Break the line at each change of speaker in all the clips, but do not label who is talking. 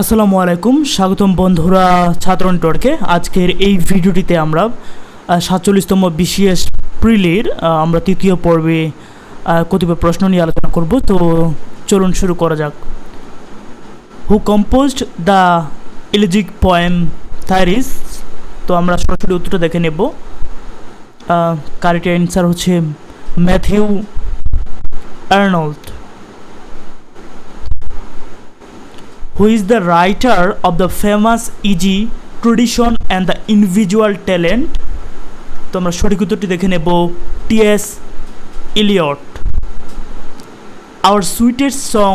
আসসালামু আলাইকুম, স্বাগতম বন্ধুরা ছাত্র নেটওয়ার্কে আজকের এই ভিডিওটিতে আমরা সাতচল্লিশতম বিসিএস প্রিলির আমরা তৃতীয় পর্বে কতিপয় প্রশ্ন নিয়ে আলোচনা করব। তো চলুন শুরু করা যাক। Who composed the elegiac poem Thyrsis তো আমরা সরাসরি উত্তরটা দেখে নেব। কারেক্ট অ্যান্সার হচ্ছে Matthew Arnold who is the writer of the famous EG tradition and the individual talent. তো আমরা সঠিক উত্তরটি দেখে নেব T S Eliot our sweetest song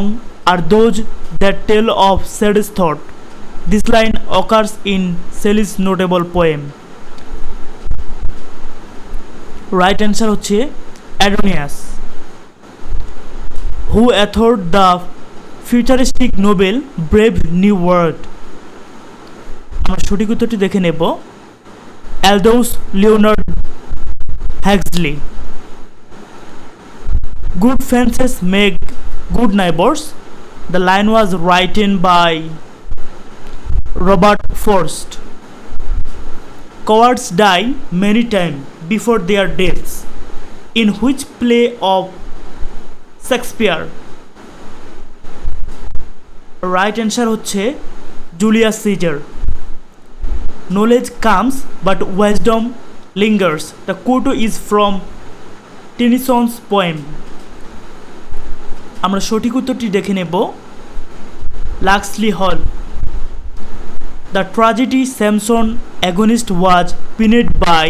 are those that tell of saddest thought this line occurs in Shelley's notable poem right answer হচ্ছে Adonais who authored the futuristic novel Brave New World আমরা সঠিক উত্তরটি দেখে নেব। Aldous Leonard Huxley good fences make good neighbours the line was written by Robert Frost cowards die many times before their deaths, in which play of shakespeare right answer হচ্ছে Julius Caesar knowledge comes but wisdom lingers the quote is from Tennyson's poem আমরা সঠিক উত্তরটি দেখে নেব। Locksley Hall the tragedy Samson Agonistes was penned by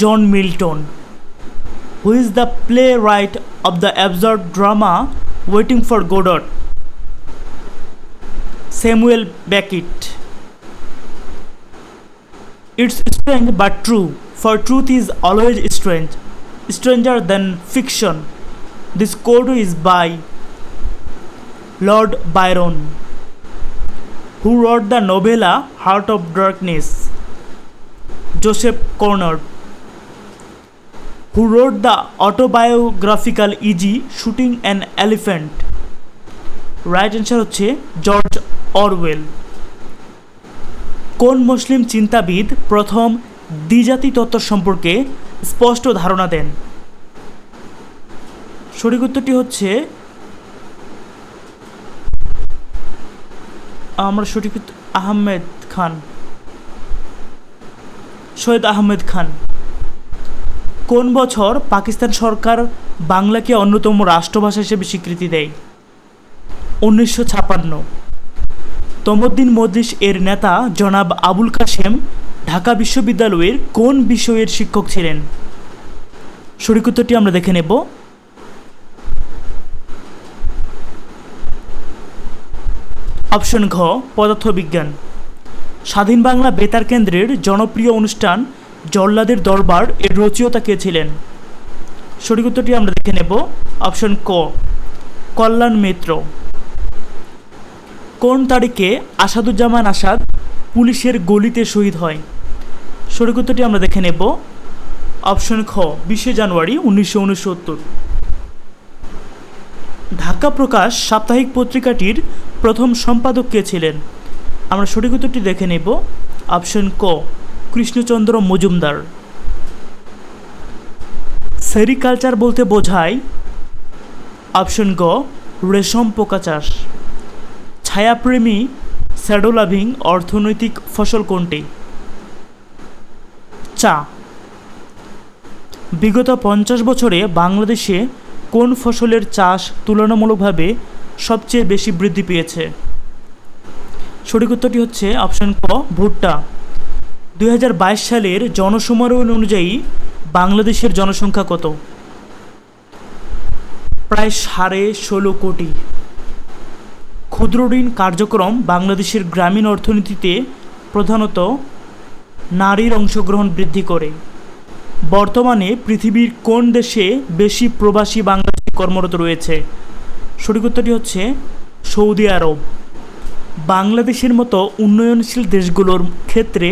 John Milton who is the playwright of the absurd drama Waiting for Godot Samuel Beckett. It's strange but true, for truth is always strange, stranger than fiction. This quote is by Lord Byron, who wrote the novella Heart of Darkness. Joseph Conrad, who wrote the autobiographical E.G. Shooting an Elephant. Right answer হচ্ছে George Orwell. কোন মুসলিম চিন্তাবিদ প্রথম দ্বিজাতি তত্ত্ব সম্পর্কে স্পষ্ট ধারণা দেন? সঠিক উত্তরটি হচ্ছে, আমরা সঠিক আহমেদ খান। সৈয়দ আহমেদ খান। কোন বছর পাকিস্তান সরকার বাংলাকে অন্যতম রাষ্ট্রভাষা হিসেবে স্বীকৃতি দেয়? উনিশশো ছাপান্ন। তমদ্দিন মজলিস এর নেতা জনাব আবুল কাশেম ঢাকা বিশ্ববিদ্যালয়ের কোন বিষয়ের শিক্ষক ছিলেন? সঠিক উত্তরটি আমরা দেখে নেব। অপশন ঘ, পদার্থবিজ্ঞান। স্বাধীন বাংলা বেতার কেন্দ্রের জনপ্রিয় অনুষ্ঠান জল্লাদের দরবার এর রচয়িতা কে ছিলেন? সঠিক উত্তরটি আমরা দেখে নেব। অপশন ক, কল্যাণ মিত্র। কোন তারিখে আসাদুজ্জামান আসাদ পুলিশের গলিতে শহীদ হয়? সঠিক উত্তরটি আমরা দেখে নেব। অপশন খ, বিশে জানুয়ারি উনিশশো উনসত্তর। ঢাকা প্রকাশ সাপ্তাহিক পত্রিকাটির প্রথম সম্পাদক কে ছিলেন? আমরা সঠিক উত্তরটি দেখে নেব। অপশন ক, কৃষ্ণচন্দ্র মজুমদার। সেরিকালচার বলতে বোঝায় অপশন গ, রেশম পোকা চাষ। ছায়াপ্রেমী স্যাডোলাভিং অর্থনৈতিক ফসল কোনটি? চা। বিগত পঞ্চাশ বছরে বাংলাদেশে কোন ফসলের চাষ তুলনামূলকভাবে সবচেয়ে বেশি বৃদ্ধি পেয়েছে? সঠিক উত্তরটি হচ্ছে অপশন ক, ভুট্টা। দু হাজার বাইশ সালের জনসমারোহ অনুযায়ী বাংলাদেশের জনসংখ্যা কত? প্রায় সাড়ে ষোলো কোটি। ক্ষুদ্র ঋণ কার্যক্রম বাংলাদেশের গ্রামীণ অর্থনীতিতে প্রধানত নারীর অংশগ্রহণ বৃদ্ধি করে। বর্তমানে পৃথিবীর কোন দেশে বেশি প্রবাসী বাংলাদেশি কর্মরত রয়েছে? সঠিক উত্তরটি হচ্ছে সৌদি আরব। বাংলাদেশের মতো উন্নয়নশীল দেশগুলোর ক্ষেত্রে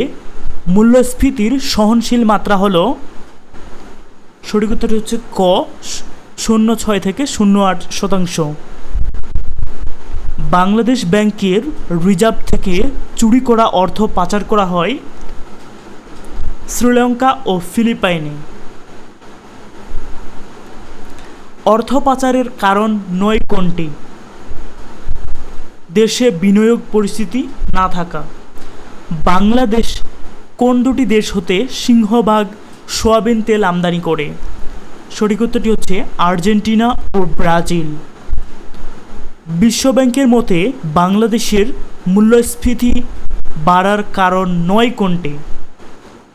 মূল্যস্ফীতির সহনশীল মাত্রা হল সঠিক উত্তরটি হচ্ছে ক শূন্য ছয় থেকে শূন্য আট শতাংশ। বাংলাদেশ ব্যাংকের রিজার্ভ থেকে চুরি করা অর্থ পাচার করা হয় শ্রীলঙ্কা ও ফিলিপাইনে। অর্থ পাচারের কারণ নয় কোনটি? দেশে বিনিয়োগ পরিস্থিতি না থাকা। বাংলাদেশ কোন দুটি দেশ হতে সিংহভাগ সোয়াবিন তেল আমদানি করে? সঠিক উত্তরটি হচ্ছে আর্জেন্টিনা ও ব্রাজিল। বিশ্বব্যাংকের মতে, বাংলাদেশের মূল্যস্ফীতি বাড়ার কারণ নয় কোনটি?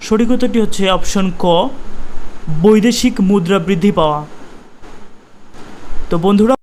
সঠিক উত্তরটি হচ্ছে অপশন ক, বৈদেশিক মুদ্রা বৃদ্ধি পাওয়া। তো বন্ধুরা